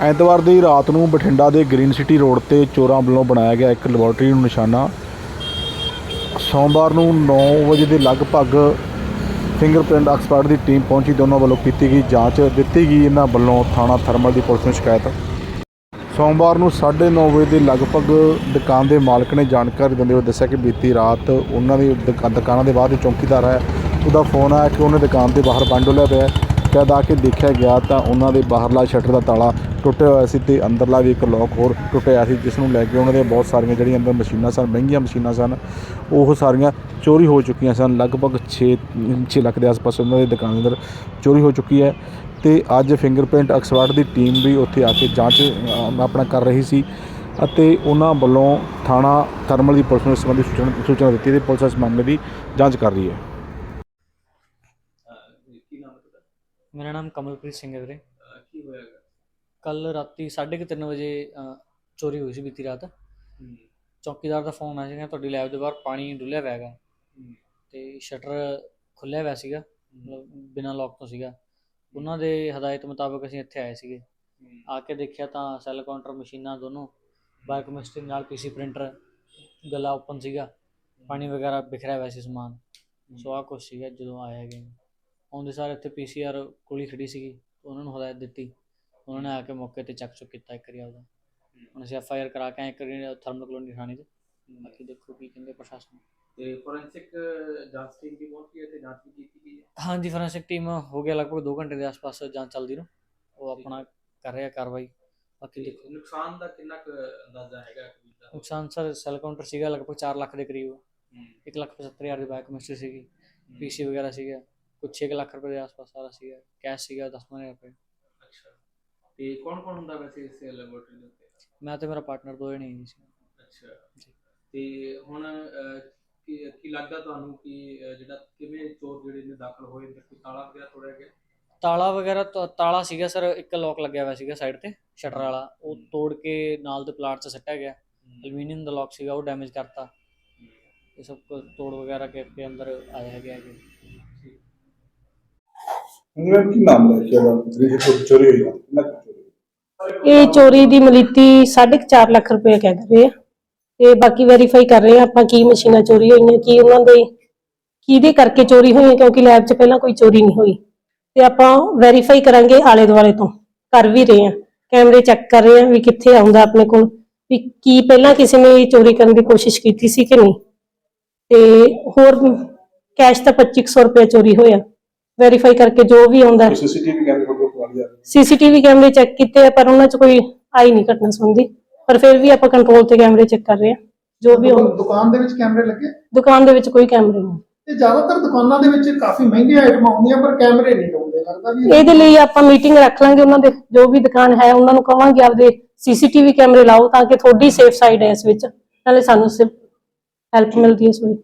ਐਤਵਾਰ ਦੀ ਰਾਤ ਨੂੰ ਬਠਿੰਡਾ ਦੇ ਗ੍ਰੀਨ ਸਿਟੀ ਰੋਡ ਤੇ ਚੋਰਾਂ ਵੱਲੋਂ ਬਣਾਇਆ ਗਿਆ ਇੱਕ ਲੈਬੋਰਟਰੀ ਨੂੰ ਨਿਸ਼ਾਨਾ। ਸੋਮਵਾਰ ਨੂੰ 9 ਵਜੇ ਦੇ ਲਗਭਗ ਫਿੰਗਰਪ੍ਰਿੰਟ ਐਕਸਪਰਟ ਦੀ ਟੀਮ ਪਹੁੰਚੀ ਦੋਨਾਂ ਵੱਲੋਂ ਕੀਤੀ ਗਈ ਜਾਂਚ ਦਿੱਤੀ ਗਈ। ਇਹਨਾਂ ਵੱਲੋਂ ਥਾਣਾ ਥਰਮਲ ਦੀ ਪੁਲਿਸ ਨੂੰ ਸ਼ਿਕਾਇਤ। ਸੋਮਵਾਰ ਨੂੰ 9:30 ਵਜੇ ਦੇ ਲਗਭਗ ਦੁਕਾਨ ਦੇ ਮਾਲਕ ਨੇ ਜਾਣਕਾਰੀ ਦਿੰਦੇ ਹੋਏ ਦੱਸਿਆ ਕਿ ਬੀਤੀ ਰਾਤ ਉਹਨਾਂ ਦੀ ਦੁਕਾ- ਦੁਕਾਨਾਂ ਦੇ ਬਾਅਦ ਜੋ ਚੌਂਕੀਦਾਰ ਹੈ, ਉਹਦਾ ਫੋਨ ਆਇਆ ਕਿ ਉਹਨੇ ਦੁਕਾਨ ਦੇ ਬਾਹਰ ਬੰਡੋਲਿਆ ਪਿਆ ਹੈ। ਆ ਕੇ ਦੇਖਿਆ ਗਿਆ ਤਾਂ ਉਹਨਾਂ ਦੇ ਬਾਹਰਲਾ ਸ਼ਟਰ ਦਾ ਤਾਲਾ ਟੁੱਟਿਆ ਹੋਇਆ ਸੀ ਤੇ ਅੰਦਰਲਾ ਵੀ ਇੱਕ ਲੋਕ ਹੋਰ ਟੁੱਟਿਆ ਸੀ, ਜਿਸ ਨੂੰ ਲੈ ਕੇ ਉਹਨਾਂ ਦੇ ਬਹੁਤ ਸਾਰੀਆਂ ਜਿਹੜੀਆਂ ਅੰਦਰ ਮਸ਼ੀਨਾਂ ਸਨ, ਮਹਿੰਗੀਆਂ ਮਸ਼ੀਨਾਂ ਸਨ, ਉਹ ਸਾਰੀਆਂ ਚੋਰੀ ਹੋ ਚੁੱਕੀਆਂ ਸਨ ਲਗਭਗ 6 6 ਲੱਖ ਦੇ ਆਸ-ਪਾਸ ਉਹਨਾਂ ਦੀ ਦੁਕਾਨ ਦੇ ਅੰਦਰ ਚੋਰੀ ਹੋ ਚੁੱਕੀ ਹੈ ਤੇ ਅੱਜ ਫਿੰਗਰਪ੍ਰਿੰਟ ਐਕਸਪਰਟ ਦੀ ਟੀਮ ਵੀ ਉੱਥੇ ਆ ਕੇ ਜਾਂਚ ਆਪਣਾ ਕਰ ਰਹੀ ਸੀ ਅਤੇ ਉਹਨਾਂ ਵੱਲੋਂ ਥਾਣਾ ਥਰਮਲ ਦੀ ਪੁਲਿਸ ਨੂੰ ਇਸ ਸੰਬੰਧੀ ਸੂਚਨਾ ਸੂਚਨਾ ਦਿੱਤੀ ਤੇ ਪੁਲਿਸ ਇਸ ਮਾਮਲੇ ਦੀ ਜਾਂਚ ਕਰ ਰਹੀ ਹੈ ਕੀ ਨਾਮ ਹੈ ਤੁਹਾਡਾ ਮੇਰਾ ਨਾਮ ਕਮਲਪ੍ਰੀਤ ਸਿੰਘ ਹੈ ਵੀਰੇ। ਅਹ ਕੀ ਹੋਇਆਗਾ ਕੱਲ ਰਾਤੀ 3:30 ਵਜੇ ਅ, ਚੋਰੀ ਹੋਈ ਸੀ ਬੀਤੀ ਰਾਤ। ਚੌਕੀਦਾਰ ਦਾ ਫੋਨ ਆਇਆ ਸੀਗਾ ਤੁਹਾਡੀ ਲੈਬ ਦੇ ਬਾਹਰ ਪਾਣੀ ਡੁੱਲਿਆ ਹੋਇਆ ਹੈਗਾ। ਤੇ ਸ਼ਟਰ ਖੁੱਲਿਆ ਹੋਇਆ ਸੀਗਾ ਮਤਲਬ ਬਿਨਾਂ ਲੋਕ ਤੋਂ ਸੀਗਾ। ਉਹਨਾਂ ਦੇ ਹਦਾਇਤ ਮੁਤਾਬਕ ਅਸੀਂ ਇੱਥੇ ਆਏ ਸੀਗੇ। ਆ ਕੇ ਦੇਖਿਆ ਤਾਂ ਸੈੱਲ ਕਾਊਂਟਰ ਮਸ਼ੀਨਾਂ ਦੋਨੋਂ ਬਾਇਓਕੈਮਿਸਟਰੀ ਨਾਲ ਪੀਸੀ ਪ੍ਰਿੰਟਰ ਗਲਾ ਓਪਨ ਸੀਗਾ। ਪਾਣੀ ਵਗੈਰਾ ਬਿਖਰਿਆ ਹੋਇਆ ਸੀ ਸਮਾਨ। ਸੋ ਆਹ ਕੁਛ ਸੀਗਾ ਜਦੋਂ ਆਇਆ ਗਿਆ ਆਉਂਦੇ ਸਾਰ ਇੱਥੇ ਪੀਸੀਆਰ ਕੋਲੀ ਖੜੀ ਸੀਗੀ ਉਹਨਾਂ ਨੂੰ ਹਦਾਇਤ ਦਿੱਤੀ। ਉਹਨਾਂ ਨੇ ਆ ਕੇ ਮੌਕੇ ਤੇ ਚੱਕ ਚੁੱਕ ਕੀਤਾ ਇੱਕ ਵਾਰੀ ਆਪਦਾ। ਹੁਣ ਅਸੀਂ ਐਫ ਆਈ ਆਰ ਕਰਾ ਕੇ ਆਏ ਇੱਕ ਵਾਰੀ ਥਰਮਲ ਕਲੋਨੀ ਥਾਣੇ 'ਚ। ਬਾਕੀ ਦੇਖੋ ਕੀ ਕਹਿੰਦੇ ਪ੍ਰਸ਼ਾਸਨ। ਤੇ ਫੋਰੈਂਸਿਕ ਜਾਂਚ ਟੀਮ ਵੀ ਪਹੁੰਚੀ ਹੈ ਤੇ ਜਾਂਚ ਵੀ ਕੀਤੀ ਗਈ ਹੈ? ਹਾਂਜੀ ਫੋਰੈਂਸਿਕ ਟੀਮ ਹੋ ਗਿਆ ਲਗਭਗ 2 ਘੰਟੇ ਦੇ ਆਸ-ਪਾਸ ਜਾਂਚ ਚੱਲਦੀ ਨੂੰ ਉਹ ਆਪਣਾ ਕਰ ਰਿਹਾ ਕਾਰਵਾਈ। ਬਾਕੀ ਦੇਖੋ। ਨੁਕਸਾਨ ਦਾ ਕਿੰਨਾ ਕੁ ਅੰਦਾਜ਼ਾ ਹੈਗਾ? ਦਾ ਨੁਕਸਾਨ ਸਰ ਸੈੱਲ ਕਾਊਂਟਰ ਸੀਗਾ ਲਗਭਗ 4 ਲੱਖ ਦੇ ਕਰੀਬ। 1 ਲੱਖ 75 ਹਜ਼ਾਰ ਦੀ ਬਾਇਓ ਕੈਮਿਸਟਰੀ ਸੀਗੀ। ਪੀਸੀ ਵਗੈਰਾ ਸੀਗਾ। ਕੁਝ 6 ਲੱਖ ਰੁਪਏ ਦੇ ਆਸ-ਪਾਸ ਸਾਰਾ ਸੀਗਾ ਕੈਸ਼ ਸੀਗਾ 10 ਰੁਪਏ। ਅੱਛਾ। ਤੇ ਕੌਣ ਕੌਣ ਹੁੰਦਾ ਵੈਸੇ ਇਸ ਲੈਬੋਰੇਟਰੀ ਦੇ ਉੱਤੇ? ਮੈਂ ਤੇ ਮੇਰਾ ਪਾਰਟਨਰ ਦੋਏ ਨਹੀਂ ਜੀ ਸੀ। ਅੱਛਾ। ਤੇ ਹੁਣ ਅਹ, ਕੀ ਕੀ ਲੱਗਦਾ ਤੁਹਾਨੂੰ ਕਿ ਅਹ, ਜਿਹੜਾ ਕਿਵੇਂ ਚੋਰ ਜਿਹੜੇ ਨੇ ਦਾਖਲ ਹੋਏ ਤੇ ਕੋਈ ਤਾਲਾ ਵਗੈਰਾ ਤੋੜਿਆ ਗਿਆ? ਤਾਲਾ ਵਗੈਰਾ ਤਾਂ- ਤਾਲਾ ਸੀਗਾ ਸਰ ਇੱਕ ਲੋਕ ਲੱਗਿਆ ਹੋਇਆ ਸੀਗਾ ਸਾਈਡ ਤੇ ਸ਼ਟਰ ਵਾਲਾ। ਉਹ ਤੋੜ ਕੇ ਨਾਲ ਦੇ ਪਲਾਟ 'ਚ ਸੱਟਿਆ ਗਿਆ। ਐਲੂਮੀਨੀਅਮ ਦਾ ਲੋਕ ਸੀਗਾ ਉਹ ਡੈਮੇਜ ਕਰਤਾ। ਇਹ ਸਭ ਕੁਝ ਤੋੜ ਵਗੈਰਾ ਕਰਕੇ ਅੰਦਰ ਆਇਆ ਹੈਗਾ ਹੈਗੇ ਇੰਗਲੈਂਡ ਕੀ ਨਾਮ ਲੈ ਕੇ ਉਹਦਾ ਜਿਹੜੀ ਚੋਰੀ- ਚੋਰੀ ਹੋਈ ਹੈ ਕਿੰਨਾ ਕੁ ਚੋਰੀ ਹੋਈ? ਇਹ ਚੋਰੀ ਦੀ ਮਲੀਤੀ 4.5 ਲੱਖ ਰੁਪਏ ਕਹਿ ਰਹੇ ਆ। ਤੇ ਬਾਕੀ ਵੈਰੀਫਾਈ ਕਰ ਰਹੇ ਆ ਆਪਾਂ ਕੀ ਮਸ਼ੀਨਾਂ ਚੋਰੀ ਹੋਈਆਂ, ਕੀ ਉਹਨਾਂ ਦੇ, ਕਿਹਦੇ ਕਰਕੇ ਚੋਰੀ ਹੋਈਆਂ, ਕਿਉਂਕਿ ਲੈਬ 'ਚ ਪਹਿਲਾਂ ਕੋਈ ਚੋਰੀ ਨਹੀਂ ਹੋਈ। ਤੇ ਆਪਾਂ ਵੈਰੀਫਾਈ ਕਰਾਂਗੇ ਆਲੇ ਦੁਆਲੇ ਤੋਂ। ਕਰ ਵੀ ਰਹੇ ਆ। ਕੈਮਰੇ ਚੈੱਕ ਕਰ ਰਹੇ ਆ ਵੀ ਕਿੱਥੇ ਆਉਂਦਾ ਆਪਣੇ ਕੋਲ, ਵੀ ਕੀ ਪਹਿਲਾਂ ਕਿਸੇ ਨੇ ਚੋਰੀ ਕਰਨ ਦੀ ਕੋਸ਼ਿਸ਼ ਕੀਤੀ ਸੀ ਕਿ ਨਹੀਂ। ਤੇ ਹੋਰ ਕੈਸ਼ ਤਾਂ 2500 ਰੁਪਏ ਚੋਰੀ ਹੋਇਆ। ਵੈਰੀਫਾਈ ਕਰਕੇ ਜੋ ਵੀ ਆਉਂਦਾ ਸੀਸੀਟੀਵੀ ਕੈਮਰੇ ਫੋਟੋ ਖਵਾ ਲਿਆ ਸੀਸੀਟੀਵੀ ਕੈਮਰੇ ਚੈੱਕ ਕੀਤੇ ਆ ਪਰ ਉਹਨਾਂ 'ਚ ਕੋਈ ਆਈ ਨਹੀਂ ਘਟਨਾ ਸੰਬੰਧੀ ਪਰ ਫਿਰ ਵੀ ਆਪਾਂ ਕੰਟਰੋਲ ਤੇ ਕੈਮਰੇ ਚੈੱਕ ਕਰ ਰਹੇ ਆ ਜੋ ਵੀ ਦੁਕਾਨ- ਹੋਊ। ਦੁਕਾਨ ਦੇ ਵਿੱਚ ਕੈਮਰੇ ਲੱਗੇ? ਦੁਕਾਨ ਦੇ ਵਿੱਚ ਕੋਈ ਕੈਮਰੇ ਨਹੀਂ। ਤੇ ਜ਼ਿਆਦਾਤਰ ਦੁਕਾਨਾਂ ਦੇ ਵਿੱਚ ਕਾਫੀ ਮਹਿੰਗੀਆਂ ਆਈਟਮਾਂ ਹੁੰਦੀਆਂ ਪਰ ਕੈਮਰੇ ਨਹੀਂ ਲਾਉਂਦੇ ਲੱਗਦਾ ਵੀ ਇਹਦੇ ਲਈ ਆਪਾਂ ਮੀਟਿੰਗ ਰੱਖ ਲਾਂਗੇ ਉਹਨਾਂ ਦੇ। ਜੋ ਵੀ ਦੁਕਾਨ ਹੈ ਉਹਨਾਂ ਨੂੰ ਕਵਾਂਗੇ ਆਪਦੇ ਸੀਸੀਟੀਵੀ ਕੈਮਰੇ ਲਾਓ ਤਾਂ ਕਿ ਤੁਹਾਡੀ ਸੇਫ ਸਾਈਡ ਹੈ ਇਸ ਵਿੱਚ। ਨਾਲੇ ਸਾਨੂੰ ਸਿਰਫ ਹੈਲਪ ਮਿਲਦੀ ਹੈ ਵਿੱਚ